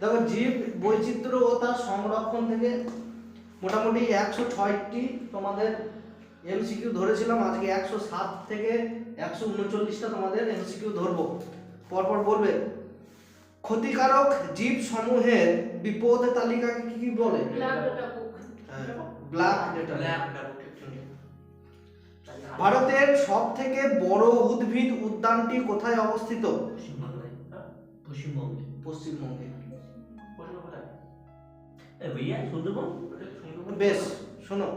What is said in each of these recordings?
দেখো জীব বৈচিত্র্য ও তার সংরক্ষণ থেকে মোটামুটি একশো ছয়টি তোমাদের এমসিকিউ ধরেছিলাম আজকে একশো সাত থেকে একশো উনচল্লিশটা তোমাদের এমসিকিউ ধরবো। পরপর বলবে ক্ষতিকারক জীব সমূহের বিপদ তালিকাকে কি কি বলে? ব্ল্যাক ভারতের সব থেকে বড় উদ্ভিদ উদ্যানটি কোথায় অবস্থিত? পশ্চিমবঙ্গে। পশ্চিমবঙ্গে। সুন্দরবন বেশ শোনো।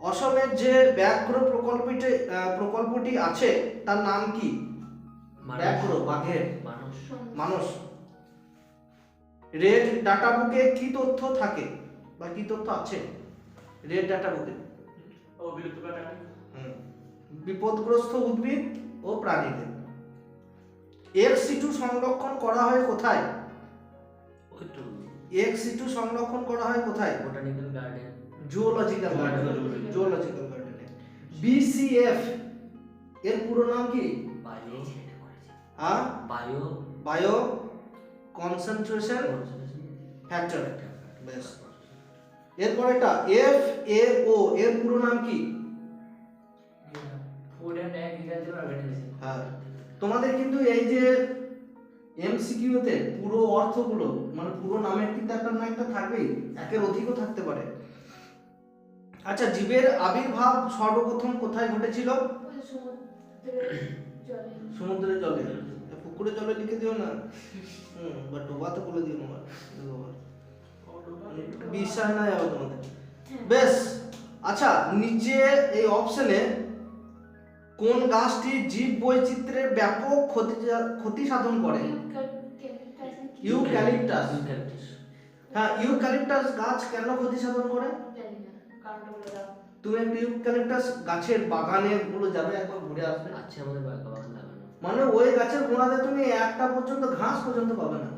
অসমের যে ব্যাঘ্র প্রকল্পটি প্রকল্পটি আছে তার নাম কি? ব্যাঘ্র বাঘের। মানুষ। মানুষ। রেড ডাটা বুকে কি তথ্য থাকে? বা কি তথ্য আছে? রেড ডাটা বুকে। বিপদগ্রস্ত উদ্ভিদ ও প্রাণীদের। এর সিটু সংরক্ষণ করা হয় কোথায়? ওই তো সংরক্ষণ করা হয় কোথায়? Botanical garden zoological garden. Zoological গার্ডেনে বিসিএফ এর পুরো নাম কি? Bio uh bio bio concentration factor বেশ এরপর একটা এফ এ ও এর পুরো নাম কি? ফুড অ্যান্ড এগ্রিকালচার অর্গানাইজেশন হ্যাঁ। তোমাদের কিন্তু এই যে এমসিকিউতে পুরো অর্থগুলো মানে পুরো নামের কিন্তু একটা না একটা থাকবেই একের অধিকও থাকতে পারে। আচ্ছা জীবের আবির্ভাব সর্বপ্রথম কোথায় ঘটেছিল? সমুদ্রের জলে। পুকুরের জলে লিখে দিও না। হুম বা ডোবাতে বলে দিও না। বিশ্বাস না। যাবে তোমাদের বেশ আচ্ছা নিচে এই অপশনে কোন গাছটি জীব বৈচিত্র্যের ব্যাপক ক্ষতি ক্ষতি সাধন করে? ইউক্যালিপটাস। হ্যাঁ ইউক্যালিপটাস গাছ কেন ক্ষতি সাধন করে? তুমি একটা ইউক্যালিপটাস গাছের বাগানে গুলো যাবে একবার ঘুরে আসবে। আছে আমাদের বাগান বাগান লাগানো। মানে ওই গাছের গোড়াতে তুমি একটা পর্যন্ত ঘাস পর্যন্ত পাবে না।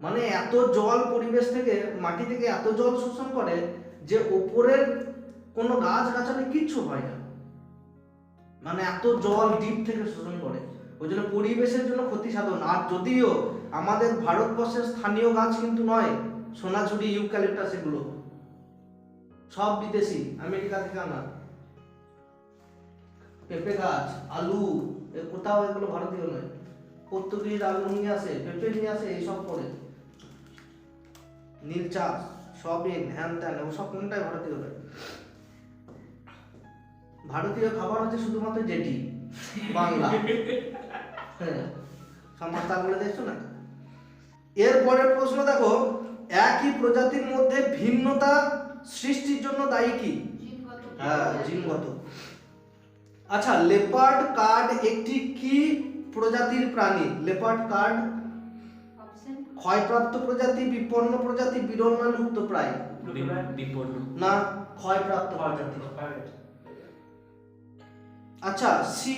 মানে এত জল পরিবেশ থেকে মাটি থেকে এত জল শোষণ করে যে ওপরের কোনো গাছ গাছালি কিচ্ছু হয় না। মানে এত জল ডিপ থেকে শোষণ করে। ওই জন্য পরিবেশের জন্য ক্ষতি সাধন। আর যদিও আমাদের ভারতবর্ষের স্থানীয় গাছ কিন্তু নয়, সোনাঝুরি, ইউক্যালিপটাস এগুলো। সব বিদেশি, আমেরিকা থেকে আনা। পেঁপে গাছ, আলু কোথাও এগুলো ভারতীয় নয়। পর্তুগিজ আলু নিয়ে আসে পেঁপে নিয়ে আসে এইসব করে নীল চাষ সবিন হ্যান ত্যান ওসব কোনটাই ভারতীয় নয়। ভারতীয় খাবার হচ্ছে শুধুমাত্র জেটি বাংলা। হ্যাঁ সমাজটা বলে দেখছ না? এরপরের প্রশ্ন দেখো একই প্রজাতির মধ্যে ভিন্নতা সৃষ্টির জন্য দায়ী কি? হ্যাঁ জিনগত। আচ্ছা লেপার্ড কার্ড একটি কি প্রজাতির প্রাণী? Leopard card? ক্ষয়প্রাপ্ত প্রজাতি বিপন্ন প্রজাতি বিরল না লুপ্ত প্রায়। বিপন্ন। না ক্ষয়প্রাপ্ত প্রজাতি। আচ্ছা C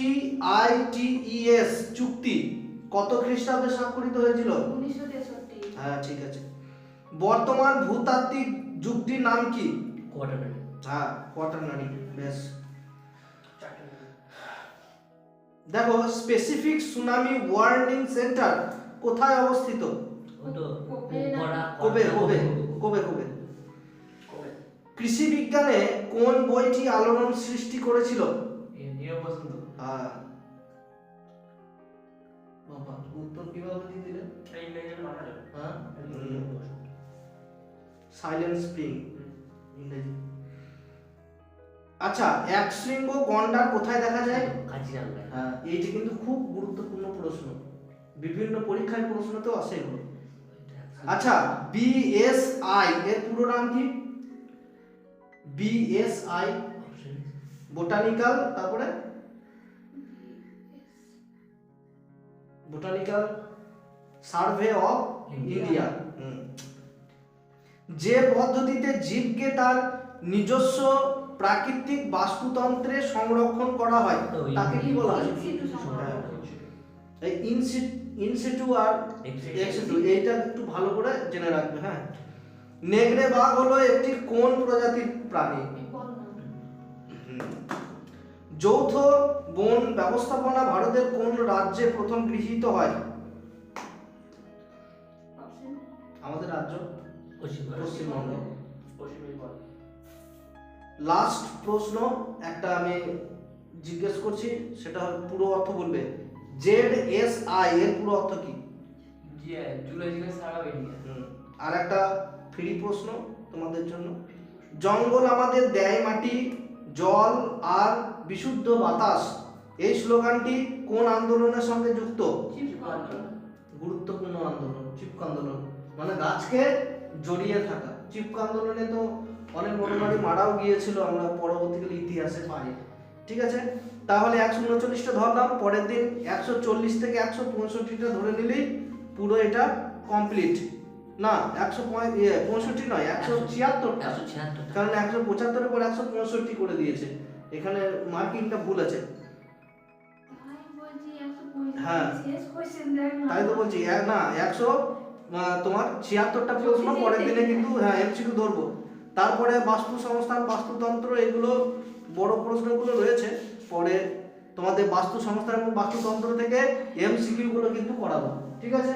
I T E S চুক্তি কত খ্রিস্টাব্দে স্বাক্ষরিত হয়েছিল? হ্যাঁ ঠিক আছে। বর্তমান ভূতাত্ত্বিক যুগটির নাম কি? হ্যাঁ কোয়াটারনারি বেশ। দেখো স্পেসিফিক সুনামি ওয়ার্নিং সেন্টার কোথায় অবস্থিত? কবে কবে কবে কবে কৃষি বিজ্ঞানে কোন বইটি আলোড়ন সৃষ্টি করেছিল? নিয়ে হ্যাঁ। বাবা উত্তর কীভাবে দিয়ে দিলে হ্যাঁ? সাইলেন্ট স্প্রিং ইংরেজি। আচ্ছা এক শৃঙ্গ গন্ডার কোথায় দেখা যায়? কাজিরাঙ্গা হ্যাঁ এইটি কিন্তু খুব গুরুত্বপূর্ণ প্রশ্ন। বিভিন্ন পরীক্ষায় প্রশ্নতেও আসে এগুলো। আচ্ছা বিএসআই এর পুরো নাম কি? বিএসআই বোটানিক্যাল তারপরে? বোটানিক্যাল সার্ভে অফ ইন্ডিয়া যে পদ্ধতিতে জীবকে তার নিজস্ব প্রাকৃতিক বাস্তুতন্ত্রে সংরক্ষণ করা হয় তাকে কি বলা হয়? এই ইনসিটু আর এক্সিটু এইটা একটু ভালো করে জেনে রাখবে হ্যাঁ। নেগড়ে বাঘ হলো একটি কোন প্রজাতির প্রাণী? যৌথ বন ব্যবস্থাপনা ভারতের কোন রাজ্যে প্রথম গৃহীত হয়? আমাদের রাজ্য? পশ্চিমবঙ্গ লাস্ট প্রশ্ন একটা আমি জিজ্ঞেস করছি সেটা পুরো অর্থ বলবে। জেড এস আই এর পুরো অর্থ কি? বেরিয়ে আর একটা ফ্রি প্রশ্ন তোমাদের জন্য। জঙ্গল আমাদের দেয় মাটি জল আর বিশুদ্ধ বাতাস। এই স্লোগানটি কোন আন্দোলনের সঙ্গে যুক্ত? গুরুত্বপূর্ণ আন্দোলন চিপক আন্দোলন মানে গাছকে জড়িয়ে থাকা। চিপক আন্দোলনে তো অনেক মনোমারি মারাও গিয়েছিল আমরা পরবর্তীকালে ইতিহাসে পাই। ঠিক আছে? তাহলে একশো উনচল্লিশটা ধরলাম পরের দিন একশো চল্লিশ থেকে একশো পঁয়ষট্টিটা ধরে নিলেই পুরো এটা কমপ্লিট না একশো পঁয়ষট্টি নয় একশো ছিয়াত্তরটা। একশো ছিয়াত্তর কারণ একশো পঁচাত্তরের পর একশো পঁয়ষট্টি করে দিয়েছে। এখানে মার্কিংটা ভুল আছে। হ্যাঁ। তাই তো বলছি না একশো তোমার ছিয়াত্তরটা প্রশ্ন পরের দিনে কিন্তু হ্যাঁ এমসিকিউ ধরবো। তারপরে বাস্তু সংস্থান বাস্তুতন্ত্র এগুলো বড় প্রশ্নগুলো রয়েছে। পরে তোমাদের বাস্তু সংস্থান এবং বাস্তুতন্ত্র থেকে এমসিকিউ গুলো কিন্তু করাবো। ঠিক আছে?